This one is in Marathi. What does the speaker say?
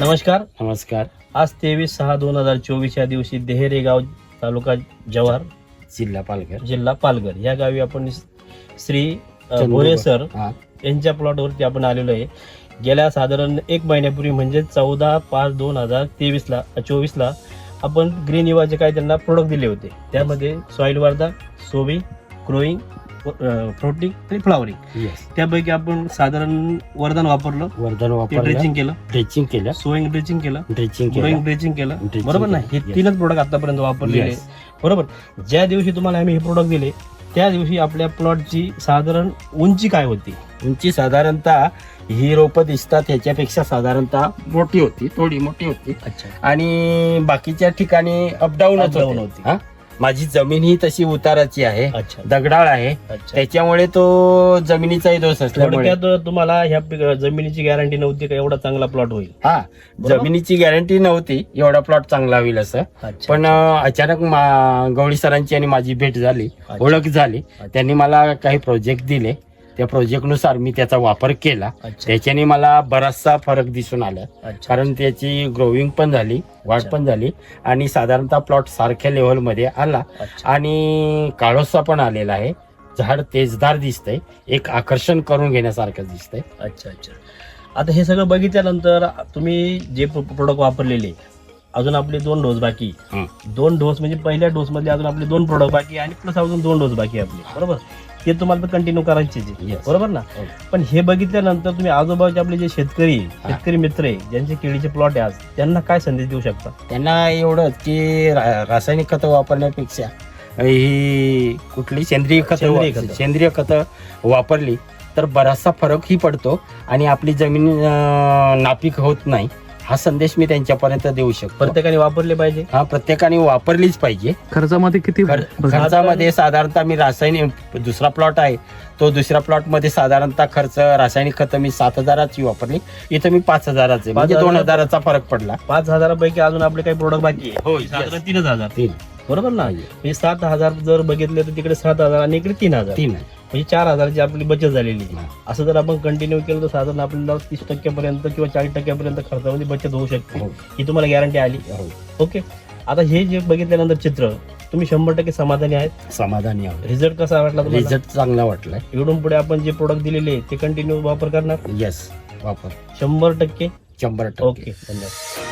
नमस्कार. नमस्कार. आज तेवीस सहा दोन हजार चोवीस या दिवशी देहेरे गाव तालुका जव्हार जिल्हा पालघर. जिल्हा पालघर. या गावी आपण श्री भोरे सर यांच्या प्लॉटवरती आपण आलेलो आहे. गेल्या साधारण एक महिन्यापूर्वी म्हणजे चौदा पाच दोन हजार तेवीसला चोवीसला आपण ग्रीन युवाचे काय त्यांना प्रोडक्ट दिले होते. त्यामध्ये सॉईल वार्दा सोबी ग्रोईंग फ्रोटिंग आणि फ्लावरिंग. त्यापैकी आपण साधारण वरदान वापरलं. वर्धन ते वापरलं. ड्रेचिंग केलं. ड्रेचिंग केलं. सोईंग ड्रेचिंग केलं. ड्रेचिंग ग्रोईंग केलं ड्रेचिंग केलं. Dredging बरोबर ना? केलं. हे Yes. तीनच प्रोडक्ट आतापर्यंत वापरलेले Yes. बरोबर? ज्या दिवशी तुम्हाला आम्ही हे प्रोडक्ट दिले त्या दिवशी आपल्या प्लॉटची साधारण उंची काय होती? उंची साधारणतः ही रोपं दिसतात ह्याच्यापेक्षा साधारणतः मोठी होती थोडी मोठी होती. अच्छा. आणि बाकीच्या ठिकाणी अपडाऊन Up down होती. होती माझी जमीन ही तशी उताराची आहे. अच्छा. दगडाळ आहे. अच्छा. त्याच्यामुळे तो जमिनीचाही दोष असल्यामुळे. थोडक्यात तुम्हाला ह्या पिक- जमिनीची गॅरंटी नव्हती का? एवढा चांगला प्लॉट होईल. हा. जमिनीची गॅरंटी नव्हती. एवढा प्लॉट चांगला होईल असं. अच्छा. पण अं, अचानक मा- गवळी सरांची आणि माझी भेट झाली. ओळख झाली. त्यांनी मला काही प्रोजेक्ट दिले. त्या प्रोजेक्टनुसार मी त्याचा वापर केला. अच्छा. त्याच्याने मला बराचसा फरक दिसून आला. अच्छा. कारण त्याची ग्रोविंग पण झाली वाढ अच्छा. पण झाली आणि साधारणतः प्लॉट सारख्या लेवलमध्ये आला. अच्छा. आणि काळोसा पण आलेला आहे. झाड तेजदार दिसतंय. एक आकर्षण करून घेण्यासारखं दिसतंय. अच्छा अच्छा. आता हे सगळं बघितल्यानंतर तुम्ही जे प्रोडक्ट वापरलेले अजून आपले दोन डोस बाकी हं. दोन डोस म्हणजे पहिल्या डोस मध्ये अजून आपले दोन प्रोडक्ट बाकी आणि प्लस अजून दोन डोस बाकी आपले बरोबर ते तुम्हाला कंटिन्यू करायचे Yes. बरोबर ना हो. पण हे बघितल्यानंतर तुम्ही आजूबाजूचे आपले जे शेतकरी शेतकरी मित्र आहे ज्यांचे केळीचे प्लॉट आहे आज त्यांना काय संदेश देऊ शकता त्यांना एवढंच की रा- रासायनिक खतं वापरण्यापेक्षा ही कुठली सेंद्रिय खतं सेंद्रिय खतं. सेंद्रिय खतं वापरली तर बराचसा फरकही पडतो आणि आपली जमीन अं, नापीक होत नाही हा संदेश मी त्यांच्यापर्यंत देऊ शकतो. प्रत्येकाने वापरले पाहिजे? हा प्रत्येकाने वापरलीच पाहिजे. खर्चामध्ये किती खर- बघा. खर्चामध्ये साधारणतः मी रासायनिक दुसरा प्लॉट आहे. तो दुसऱ्या प्लॉटमध्ये साधारणतः खर्च रासायनिक खतं मी सात हजाराची वापरली. इथं मी पाच हजाराचे म्हणजे दोन हजार- हजाराचा फरक पडला. पाच हजारापैकी अजून आपले काही प्रोडक्ट बाकी आहे. हो, साधारण. तीनच हजार. तीन. बरोबर ना? म्हणजे सात हजार जर बघितले तर तिकडे सात हजार आणि इकडे तीन हजार. तीन म्हणजे चार हजाराची आपली बचत झालेली आहे. हा. असं जर आपण कंटिन्यू केलं तर साधारण आपल्याला तीस टक्क्यापर्यंत किंवा चाळीस टक्क्यापर्यंत खर्चामध्ये बचत होऊ शकते. हो. ही तुम्हाला गॅरंटी आली. हो. ओके आता हे जे बघितल्यानंतर चित्र तुम्ही शंभर टक्के समाधानी आहेत? समाधानी आहोत. रिझल्ट कसा वाटला रिझल्ट चांगला वाटलाय. इकडून पुढे आपण जे प्रोडक्ट दिलेले आहे ते कंटिन्यू वापर करणार? येस वापर. शंभर टक्के? शंभर ओके टक्के धन्यवाद.